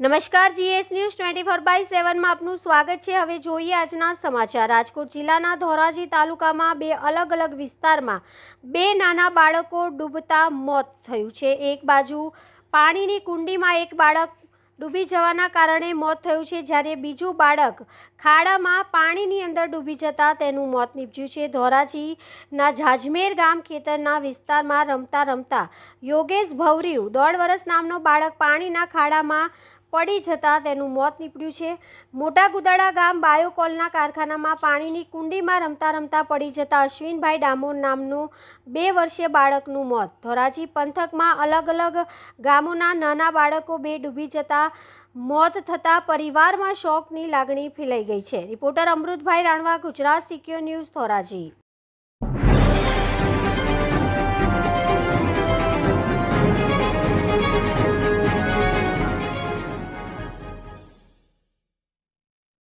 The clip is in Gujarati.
નમસ્કાર, GS news twenty four by સેવનમાં આપનું સ્વાગત છે. હવે જોઈએ આજના સમાચાર. રાજકોટ જિલ્લાના ધોરાજી તાલુકામાં બે અલગ અલગ વિસ્તારમાં બે નાના બાળકો ડૂબતા મોત થયું છે. એક બાજુ પાણીની કુંડીમાં એક બાળક ડૂબી જવાના કારણે મોત થયું છે, જ્યારે બીજું બાળક ખાડામાં પાણીની અંદર ડૂબી જતાં તેનું મોત નીપજ્યું છે. ધોરાજીના જાજમેર ગામ ખેતરના વિસ્તારમાં રમતા રમતા યોગેશ ભવરીવ, દોઢ વર્ષ નામનો બાળક પાણીના ખાડામાં પડી જતાં તેનું મોત નીપડ્યું છે. મોટા ગુદાડા ગામ બાયોકોલના કારખાનામાં પાણીની કુંડીમાં રમતા રમતા પડી જતા અશ્વિનભાઈ ડામોર નામનું બે વર્ષીય બાળકનું મોત. ધોરાજી પંથકમાં અલગ અલગ ગામોના નાના બાળકો બે ડૂબી જતા મોત થતાં પરિવારમાં શોકની લાગણી ફેલાઈ ગઈ છે. Reporter Amrutbhai Ranva, Gujarat secure news Dhoraji.